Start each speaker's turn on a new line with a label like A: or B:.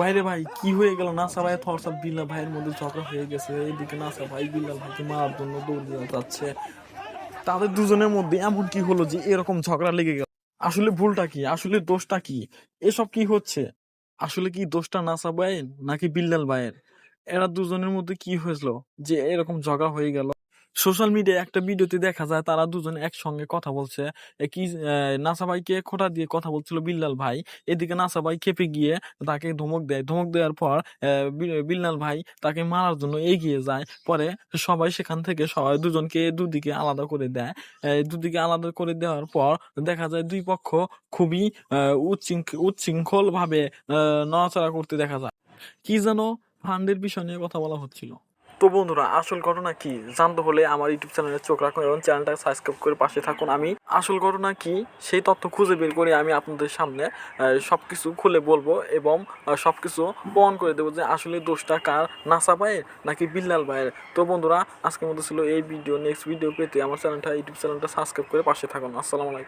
A: বাইরে ভাই, কি হয়ে গেল? নাসা ভাই থরসাব বিল্লাল ভাইয়ের মধ্যে ঝগড়া হয়ে গেছে। এইদিকে নাসা ভাই বিল্লাল ভাইকে মারার জন্য দৌড় যাচ্ছে। তাদের দুজনের মধ্যে এমন কি হলো যে এরকম ঝগড়া লেগে গেল? আসলে ভুলটা কি? আসলে দোষটা কি? এসব কি হচ্ছে? আসলে কি দোষটা নাসা ভাইয়ের নাকি বিল্লাল ভাইয়ের? এরা দুজনের মধ্যে কি হয়েছিল যে এরকম ঝগড়া হয়ে গেল? সোশ্যাল মিডিয়ায় একটা ভিডিওতে দেখা যায় তারা দুজন একসঙ্গে কথা বলছে। কি নাসা ভাইকে খোটা দিয়ে কথা বলছিল বিল্লাল ভাই। এদিকে নাসা ভাই খেপে গিয়ে তাকে ধমক দেয়। ধমক দেওয়ার পর বিল্লাল ভাই তাকে মারার জন্য এগিয়ে যায়। পরে সবাই সেখান থেকে সবাই দুজনকে দুদিকে আলাদা করে দেয়। দুদিকে আলাদা করে দেওয়ার পর দেখা যায় দুই পক্ষ খুবই উচ্ছৃঙ্খল ভাবে নড়াচড়া করতে দেখা যায়। কি যেন ফান্ডের বিষয় নিয়ে কথা বলা হচ্ছিল। তো বন্ধুরা, আসল ঘটনা কি? জানতে হলে আমার ইউটিউব চ্যানেলে চোখ রাখুন এবং চ্যানেলটা সাবস্ক্রাইব করে পাশে থাকুন। আমি আসল ঘটনা কি, সেই তথ্য খুঁজে বের করে আমি আপনাদের সামনে সব কিছু খুলে বলব এবং সব কিছু প্রমাণ করে দেবো যে আসলে দোষটা কার, নাসা ভাইয়ের নাকি বিল্লাল ভাইয়ের। তো বন্ধুরা, আজকের মতো ছিল এই ভিডিও। নেক্সট ভিডিও পেতে আমার চ্যানেলটা, ইউটিউব চ্যানেলটা সাবস্ক্রাইব করে পাশে থাকুন। আসসালামু আলাইকুম।